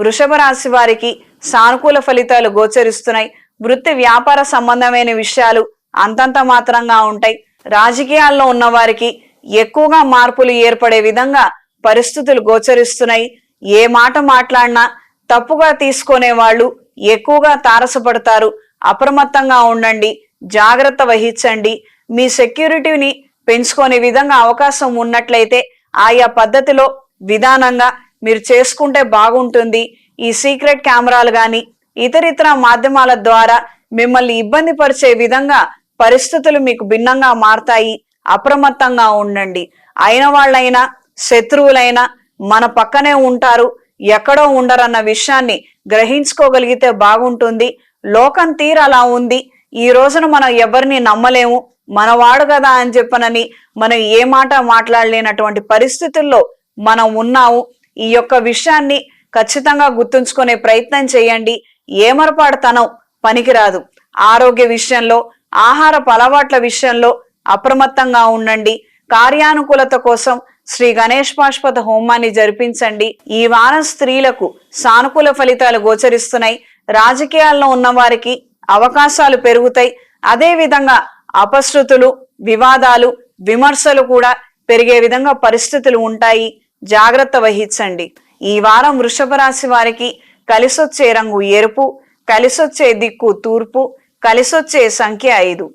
వృషభ రాశి వారికి సానుకూల ఫలితాలు గోచరిస్తున్నాయి. వృత్తి వ్యాపార సంబంధమైన విషయాలు అంతంత మాత్రంగా ఉంటాయి. రాజకీయాల్లో ఉన్న వారికి ఎక్కువగా మార్పులు ఏర్పడే విధంగా పరిస్థితులు గోచరిస్తున్నాయి. ఏ మాట మాట్లాడినా తప్పుగా తీసుకునే వాళ్ళు ఎక్కువగా తారసపడతారు. అప్రమత్తంగా ఉండండి జాగ్రత్త వహించండి. మీ సెక్యూరిటీని పెంచుకునే విధంగా అవకాశం ఉన్నట్లయితే ఆయా పద్ధతిలో విధానంగా మీరు చేసుకుంటే బాగుంటుంది. ఈ సీక్రెట్ కెమెరాలు కానీ ఇతరితర మాధ్యమాల ద్వారా మిమ్మల్ని ఇబ్బంది పరిచే విధంగా పరిస్థితులు మీకు భిన్నంగా మారతాయి. అప్రమత్తంగా ఉండండి. అయిన వాళ్ళైనా శత్రువులైనా మన పక్కనే ఉంటారు. ఎక్కడో ఉండరన్న విషయాన్ని గ్రహించుకోగలిగితే బాగుంటుంది. లోకం తీర అలా ఉంది. ఈ రోజున మనం ఎవరిని నమ్మలేము. మనవాడు కదా అని చెప్పనని మనం ఏ మాట మాట్లాడలేనటువంటి పరిస్థితుల్లో మనం ఉన్నాము. ఈ యొక్క విషయాన్ని ఖచ్చితంగా గుర్తుంచుకునే ప్రయత్నం చేయండి. ఏమరపాటుతనం పనికిరాదు. ఆరోగ్య విషయంలో ఆహారపు అలవాట్ల విషయంలో అప్రమత్తంగా ఉండండి. కార్యానుకూలత కోసం శ్రీ గణేష్ పాష్పత హోమాన్ని జరిపించండి. ఈ వారం స్త్రీలకు సానుకూల ఫలితాలు గోచరిస్తున్నాయి. రాజకీయాల్లో ఉన్న వారికి అవకాశాలు పెరుగుతాయి. అదేవిధంగా అపశృతులు వివాదాలు విమర్శలు కూడా పెరిగే విధంగా పరిస్థితులు ఉంటాయి. జాగ్రత్త వహించండి. ఈ వారం వృషభ రాశి వారికి కలిసొచ్చే రంగు ఎరుపు కలిసొచ్చే దిక్కు తూర్పు కలిసొచ్చే సంఖ్య ఐదు.